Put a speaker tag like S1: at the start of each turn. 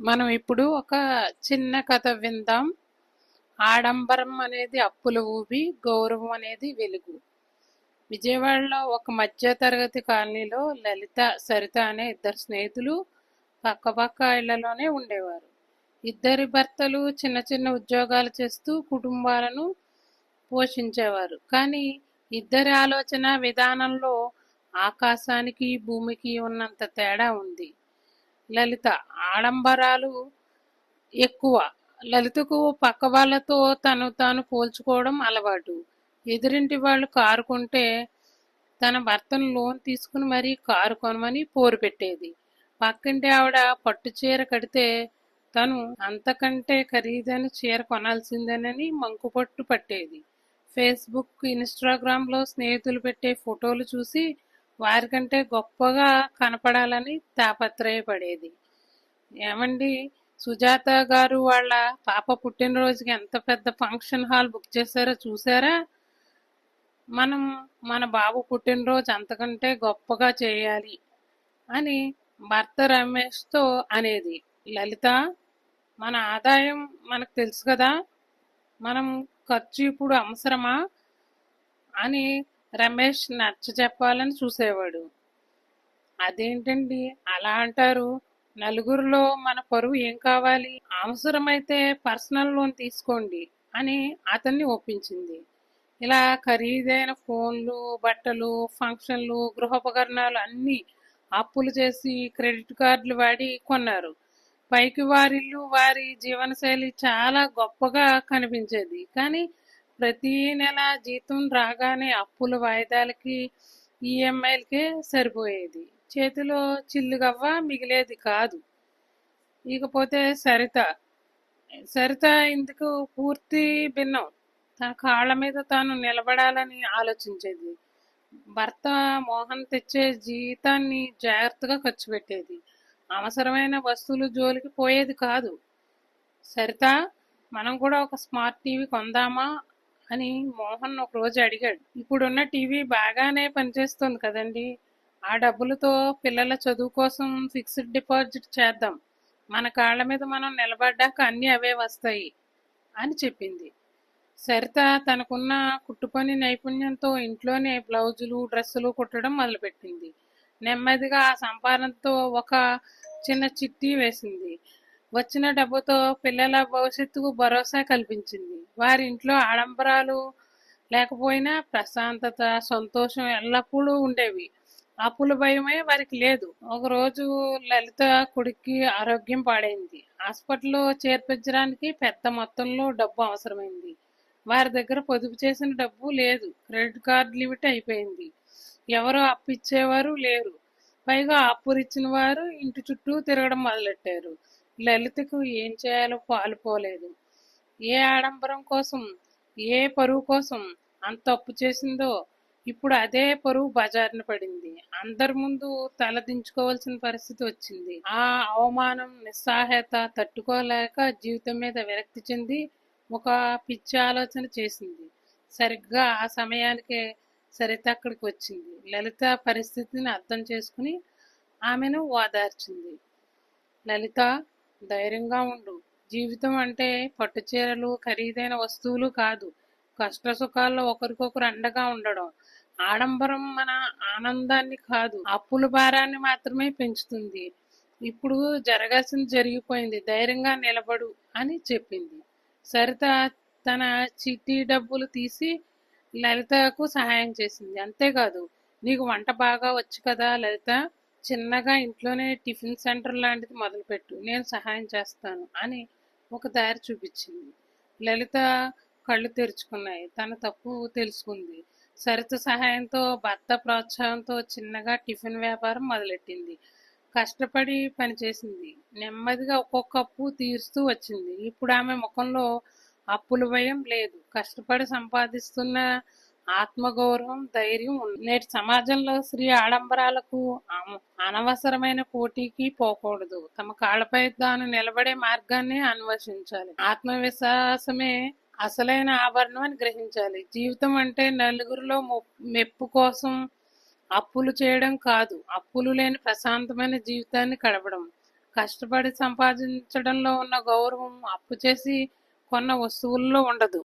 S1: మనం ఇప్పుడు ఒక చిన్న కథ విందాం. ఆడంబరం అనేది అప్పుల ఊబి గౌరవం అనేది వెలుగు. విజయవాడలో ఒక మధ్య తరగతి కాలనీలో లలిత సరిత అనే ఇద్దరు స్నేహితులు పక్కపక్క ఇళ్ళలోనే ఉండేవారు. ఇద్దరి భర్తలు చిన్న చిన్న ఉద్యోగాలు చేస్తూ కుటుంబాలను పోషించేవారు. కానీ ఇద్దరి ఆలోచన విధానంలో ఆకాశానికి భూమికి ఉన్నంత తేడా ఉంది. లలిత ఆడంబరాలు ఎక్కువ. లలితకు పక్క వాళ్ళతో తను తాను పోల్చుకోవడం అలవాటు. ఎదురింటి వాళ్ళు కారు కొంటే తన భర్తను లోన్ తీసుకుని మరీ కారు కొనమని పోరు పెట్టేది. పక్కింటి ఆవిడ పట్టు చీర కడితే తను అంతకంటే ఖరీదైన చీర కొనాల్సిందేనని మంకుపట్టు పట్టేది. ఫేస్బుక్ ఇన్స్టాగ్రామ్లో స్నేహితులు పెట్టే ఫోటోలు చూసి వారికంటే గొప్పగా కనపడాలని తాపత్రయపడేది. ఏమండి? సుజాత గారు వాళ్ళ పాప పుట్టినరోజుకి ఎంత పెద్ద ఫంక్షన్ హాల్ బుక్ చేశారో చూసారా మనం మన బాబు పుట్టినరోజు అంతకంటే గొప్పగా చేయాలి అని భర్త రమేష్తో అనేది లలిత మన ఆదాయం మనకు తెలుసు కదా? మనం ఖర్చు ఇప్పుడు అవసరమా? అని రమేష్ నచ్చ చెప్పాలని చూసేవాడు. అదేంటండి? అలా అంటారు. నలుగురిలో మన పరువు ఏం కావాలి? అవసరమైతే పర్సనల్ లోన్ తీసుకోండి అని అతన్ని ఒప్పించింది. ఇలా ఖరీదైన ఫోన్లు బట్టలు ఫంక్షన్లు గృహోపకరణాలు అన్నీ అప్పులు చేసి క్రెడిట్ కార్డులు వాడి కొన్నారు. పైకి వారిల్లు వారి జీవనశైలి చాలా గొప్పగా కనిపించేది. కానీ ప్రతి నెల జీతం రాగానే అప్పుల వాయిదాలకి ఈఎంఐలకే సరిపోయేది. చేతిలో చిల్లుగవ్వ మిగిలేది కాదు. ఇకపోతే సరిత సరిత ఇందుకు పూర్తి భిన్నం. తన కాళ్ళ మీద తాను నిలబడాలని ఆలోచించేది. భర్త మోహన్ తెచ్చే జీతాన్ని జాగ్రత్తగా ఖర్చు పెట్టేది. అవసరమైన వస్తువులు జోలికి పోయేది కాదు. సరిత మనం కూడా ఒక స్మార్ట్ టీవీ కొందామా? అని మోహన్ ఒక రోజు అడిగాడు. ఇప్పుడున్న టీవీ బాగానే పనిచేస్తుంది కదండి. ఆ డబ్బులతో పిల్లల చదువు కోసం ఫిక్స్డ్ డిపాజిట్ చేద్దాం. మన కాళ్ళ మీద మనం నిలబడ్డాక అన్నీ అవే వస్తాయి అని చెప్పింది. సరిత తనకున్న కుట్టుపని నైపుణ్యంతో ఇంట్లోనే బ్లౌజులు డ్రెస్సులు కుట్టడం మొదలుపెట్టింది. నెమ్మదిగా ఆ సంపాదనతో ఒక చిన్న చిట్టి వేసింది. వచ్చిన డబ్బుతో పిల్లల భవిష్యత్తుకు భరోసా కల్పించింది. వారి ఇంట్లో ఆడంబరాలు లేకపోయినా ప్రశాంతత సంతోషం ఎల్లప్పుడూ ఉండేవి. అప్పుల భయమే వారికి లేదు. ఒకరోజు లలిత కొడుక్కి ఆరోగ్యం పాడైంది. హాస్పిటల్లో చేర్పించడానికి పెద్ద మొత్తంలో డబ్బు అవసరమైంది. వారి దగ్గర పొదుపు చేసిన డబ్బు లేదు. క్రెడిట్ కార్డు లిమిట్ అయిపోయింది. ఎవరు అప్పు ఇచ్చేవారు లేరు. పైగా అప్పురిచ్చిన వారు ఇంటి చుట్టూ తిరగడం మొదలెట్టారు. లలితకు ఏం చేయాలో పాలుపోలేదు. ఏ ఆడంబరం కోసం ఏ పరువు కోసం అంత తప్పు చేసిందో ఇప్పుడు అదే పరువు బజారున పడింది. అందరి ముందు తలదించుకోవాల్సిన పరిస్థితి వచ్చింది. ఆ అవమానం నిస్సహాయత తట్టుకోలేక జీవితం మీద విరక్తి చెంది ఒక పిచ్చి ఆలోచన చేసింది. సరిగ్గా ఆ సమయానికే సరిత అక్కడికి వచ్చింది. లలిత పరిస్థితిని అర్థం చేసుకుని ఆమెను ఓదార్చింది. లలిత ధైర్యంగా ఉండు. జీవితం అంటే పట్టు చీరలు ఖరీదైన వస్తువులు కాదు. కష్ట సుఖాల్లో ఒకరికొకరు అండగా ఉండడం. ఆడంబరం మన ఆనందాన్ని కాదు అప్పుల భారాన్ని మాత్రమే పెంచుతుంది. ఇప్పుడు జరగాల్సింది జరిగిపోయింది. ధైర్యంగా నిలబడు అని చెప్పింది. సరిత తన చిట్టి డబ్బులు తీసి లలితకు సహాయం చేసింది. అంతేకాదు నీకు వంట బాగా వచ్చు కదా లలిత? చిన్నగా ఇంట్లోనే టిఫిన్ సెంటర్ లాంటిది మొదలుపెట్టు నేను సహాయం చేస్తాను అని ఒక దారి చూపించింది. లలిత కళ్ళు తెరుచుకున్నాయి. తన తప్పు తెలుసుకుంది. సరిత సహాయంతో భర్త ప్రోత్సాహంతో చిన్నగా టిఫిన్ వ్యాపారం మొదలెట్టింది. కష్టపడి పనిచేసింది. నెమ్మదిగా ఒక్కొక్క అప్పు తీరుస్తూ వచ్చింది. ఇప్పుడు ఆమె ముఖంలో అప్పుల భయం లేదు. కష్టపడి సంపాదిస్తున్న ఆత్మగౌరవం ధైర్యం ఉంది. నేటి సమాజంలో స్త్రీ ఆడంబరాలకు అనవసరమైన పోటీకి పోకూడదు. తమ కాళ్ళపై తాను నిలబడే మార్గాన్ని అన్వేషించాలి. ఆత్మవిశ్వాసమే అసలైన ఆభరణం అని గ్రహించాలి. జీవితం అంటే నలుగురిలో మెప్పు కోసం అప్పులు చేయడం కాదు. అప్పులు లేని ప్రశాంతమైన జీవితాన్ని గడపడం. కష్టపడి సంపాదించడంలో ఉన్న గౌరవం అప్పు చేసి కొన్న వస్తువుల్లో ఉండదు.